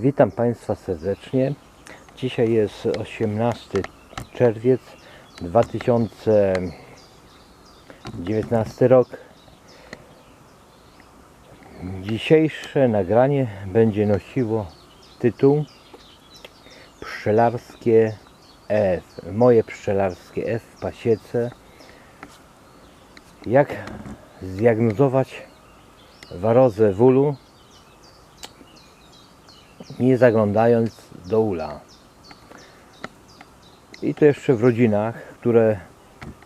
Witam Państwa serdecznie. Dzisiaj jest 18 czerwiec 2019 rok. Dzisiejsze nagranie będzie nosiło tytuł Pszczelarskie F. Moje pszczelarskie F w pasiece. Jak zdiagnozować warozę w ulu nie zaglądając do ula. I to jeszcze w rodzinach, które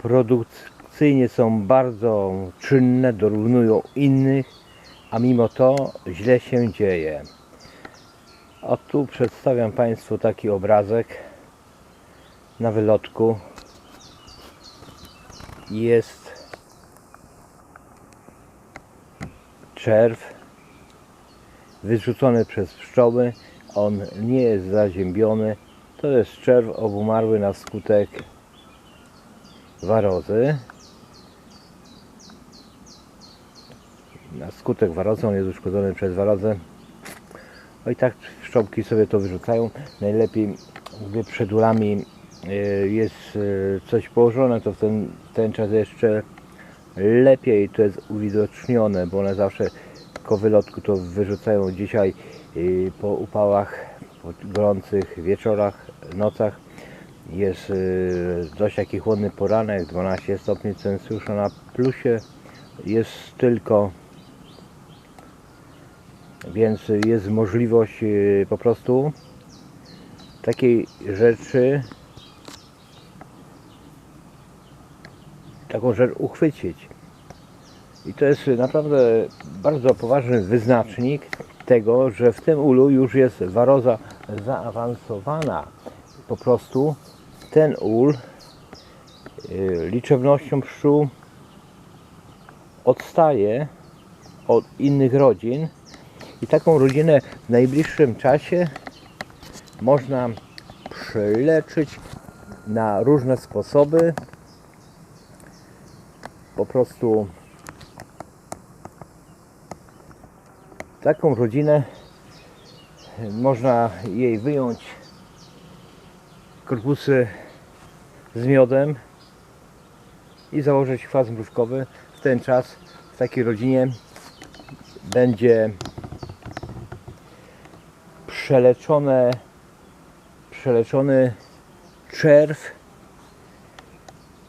produkcyjnie są bardzo czynne, dorównują innych, a mimo to źle się dzieje. A tu przedstawiam Państwu taki obrazek na wylotku. Jest czerw wyrzucony przez pszczoły. On nie jest zaziębiony. To jest czerw obumarły na skutek warozy. Na skutek warozy, on jest uszkodzony przez warozę. No i tak pszczółki sobie to wyrzucają. Najlepiej, gdy przed ulami y, jest y, coś położone, to w ten, ten czas jeszcze lepiej to jest uwidocznione, bo one zawsze ko wylotku to wyrzucają dzisiaj y, po upałach, po gorących wieczorach, nocach. Jest y, dość taki chłodny poranek, 12 stopni Celsjusza na plusie. Jest tylko, więc jest możliwość y, po prostu takiej rzeczy, taką rzecz uchwycić. I to jest naprawdę bardzo poważny wyznacznik tego, że w tym ulu już jest waroza zaawansowana. Po prostu ten ul y, liczebnością pszczół odstaje od innych rodzin i taką rodzinę w najbliższym czasie można przeleczyć na różne sposoby. Po prostu taką rodzinę można jej wyjąć korpusy z miodem i założyć kwas mrówkowy. W ten czas w takiej rodzinie będzie przeleczone, przeleczony czerw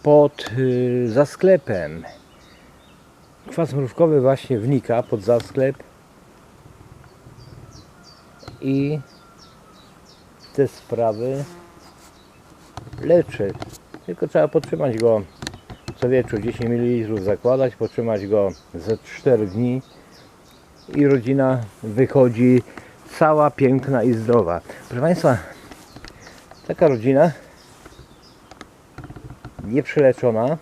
pod y, zasklepem. Kwas mrówkowy właśnie wnika pod zasklep i te sprawy leczy. Tylko trzeba podtrzymać go co wieczór 10 ml zakładać, podtrzymać go ze 4 dni i rodzina wychodzi cała piękna i zdrowa. Proszę Państwa, taka rodzina nieprzyleczona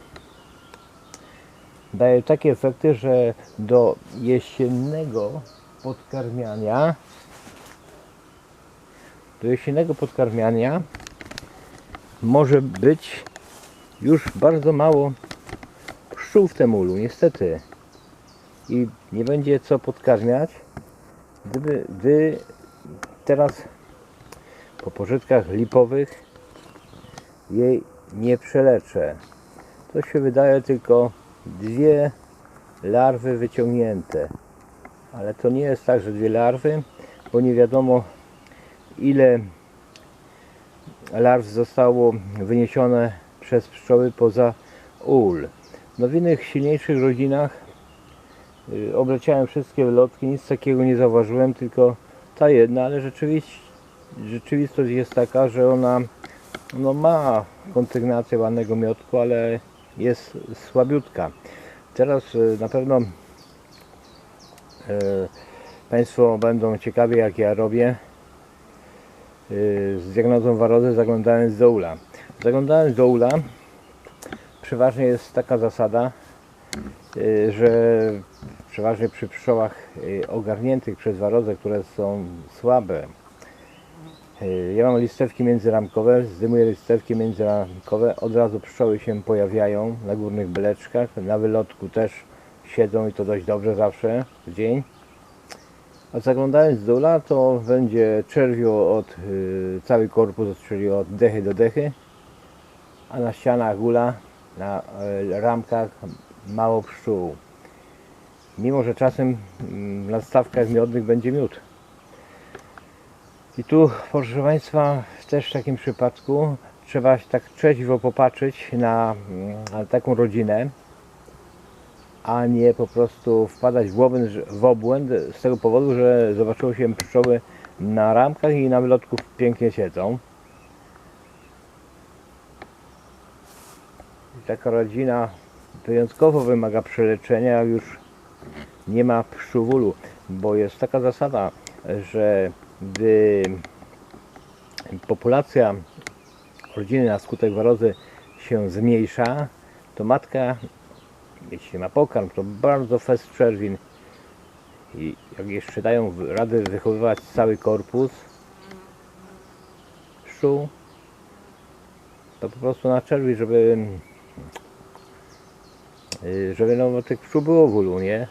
daje takie efekty, że do jesiennego podkarmiania do jesiennego podkarmiania może być już bardzo mało pszczół w tym ulu, niestety. I nie będzie co podkarmiać, gdyby, gdy teraz po pożytkach lipowych jej nie przeleczę. To się wydaje tylko dwie larwy wyciągnięte. Ale to nie jest tak, że dwie larwy, bo nie wiadomo ile larw zostało wyniesione przez pszczoły poza ul. No w innych silniejszych rodzinach y, obleciałem wszystkie lotki, nic takiego nie zauważyłem, tylko ta jedna, ale rzeczywiście, rzeczywistość jest taka, że ona no, ma kontygnację ładnego miotku, ale jest słabiutka. Teraz y, na pewno y, Państwo będą ciekawi jak ja robię z diagnozą warozy zaglądając do ula. Zaglądając do ula przeważnie jest taka zasada, y, że przeważnie przy pszczołach y, ogarniętych przez warozę, które są słabe, y, ja mam listewki międzyramkowe, zdejmuję listewki międzyramkowe, od razu pszczoły się pojawiają na górnych beleczkach, na wylotku też siedzą i to dość dobrze zawsze w dzień. A zaglądając do ula, to będzie czerwio od y, cały korpus, czyli od dechy do dechy, a na ścianach ula, na y, ramkach mało pszczół. Mimo, że czasem mm, na stawkach miodnych będzie miód. I tu, proszę Państwa, też w takim przypadku trzeba tak trzeźwo popatrzeć na, mm, na taką rodzinę, a nie po prostu wpadać w obłęd, w obłęd z tego powodu, że zobaczyło się pszczoły na ramkach i na wylotku pięknie siedzą. Taka rodzina wyjątkowo wymaga przeleczenia, już nie ma pszczół bo jest taka zasada, że gdy populacja rodziny na skutek warozy się zmniejsza, to matka, jeśli ma pokarm, to bardzo fest czerwin i jak jeszcze dają radę wychowywać cały korpus pszczół, to po prostu na czerwi, żeby y, żeby no tych pszczół było w ulu, nie?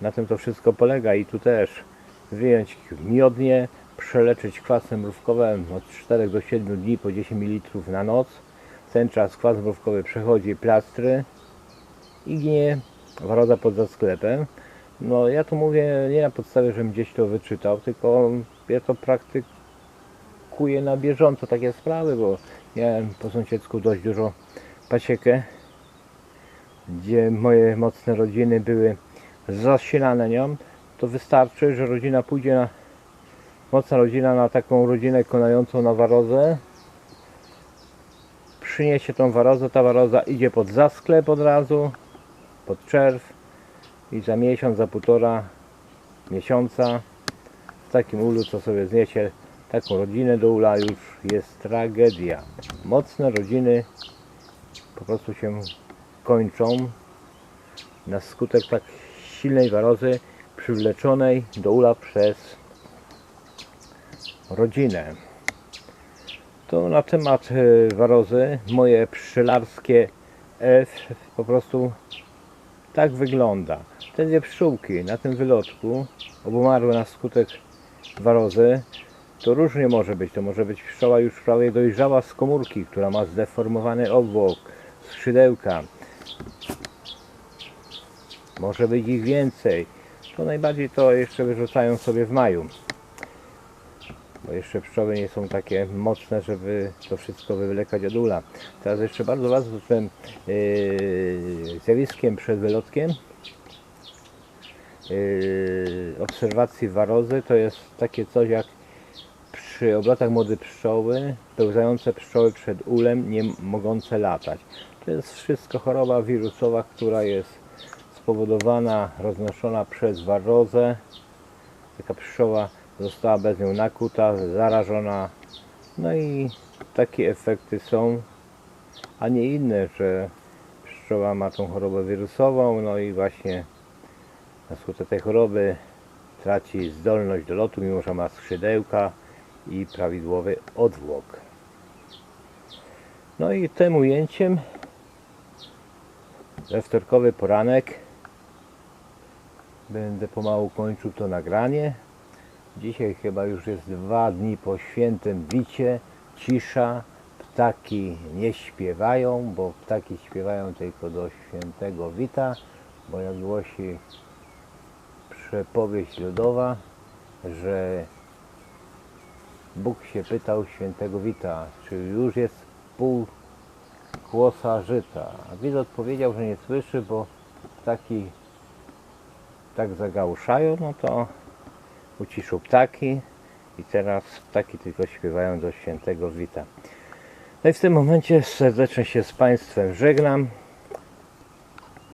Na tym to wszystko polega i tu też wyjąć miodnie, przeleczyć kwasem mrówkowym od 4 do 7 dni po 10 ml na noc. Ten czas kwas mrówkowy przechodzi plastry i ginie waroza pod zasklepem. No ja tu mówię nie na podstawie, żebym gdzieś to wyczytał, tylko ja to praktykuję na bieżąco takie sprawy, bo miałem po sąsiedzku dość dużo pasiekę, gdzie moje mocne rodziny były zasilane nią, to wystarczy, że rodzina pójdzie na mocna rodzina na taką rodzinę konającą na warozę. Przyniesie tą warozę, ta waroza idzie pod zasklep od razu pod czerw i za miesiąc, za półtora miesiąca w takim ulu, co sobie zniesie taką rodzinę do ula już jest tragedia mocne rodziny po prostu się kończą na skutek tak silnej warozy przywleczonej do ula przez rodzinę. To na temat e, warozy moje pszczelarskie F po prostu tak wygląda. Te dwie pszczółki na tym wylotku obumarły na skutek warozy. To różnie może być. To może być pszczoła już prawie dojrzała z komórki, która ma zdeformowany obwok, skrzydełka. Może być ich więcej. To najbardziej to jeszcze wyrzucają sobie w maju. Bo jeszcze pszczoły nie są takie mocne, żeby to wszystko wywlekać od ula. Teraz jeszcze bardzo ważnym yy, zjawiskiem przed wylotkiem yy, obserwacji warozy to jest takie coś jak przy obrotach młode pszczoły, pełzające pszczoły przed ulem, nie mogące latać. To jest wszystko choroba wirusowa, która jest spowodowana, roznoszona przez warozę. Taka pszczoła została bez nią nakuta, zarażona. No i takie efekty są, a nie inne, że pszczoła ma tą chorobę wirusową, no i właśnie na skutek tej choroby traci zdolność do lotu, mimo że ma skrzydełka i prawidłowy odwłok. No i tym ujęciem we wtorkowy poranek będę pomału kończył to nagranie. Dzisiaj chyba już jest dwa dni po świętym wicie, cisza, ptaki nie śpiewają, bo ptaki śpiewają tylko do świętego wita, bo jak głosi przepowieść ludowa, że Bóg się pytał świętego wita, czy już jest pół kłosa żyta. A wit odpowiedział, że nie słyszy, bo ptaki tak zagałuszają, no to uciszył ptaki i teraz ptaki tylko śpiewają do świętego wita. No i w tym momencie serdecznie się z Państwem żegnam.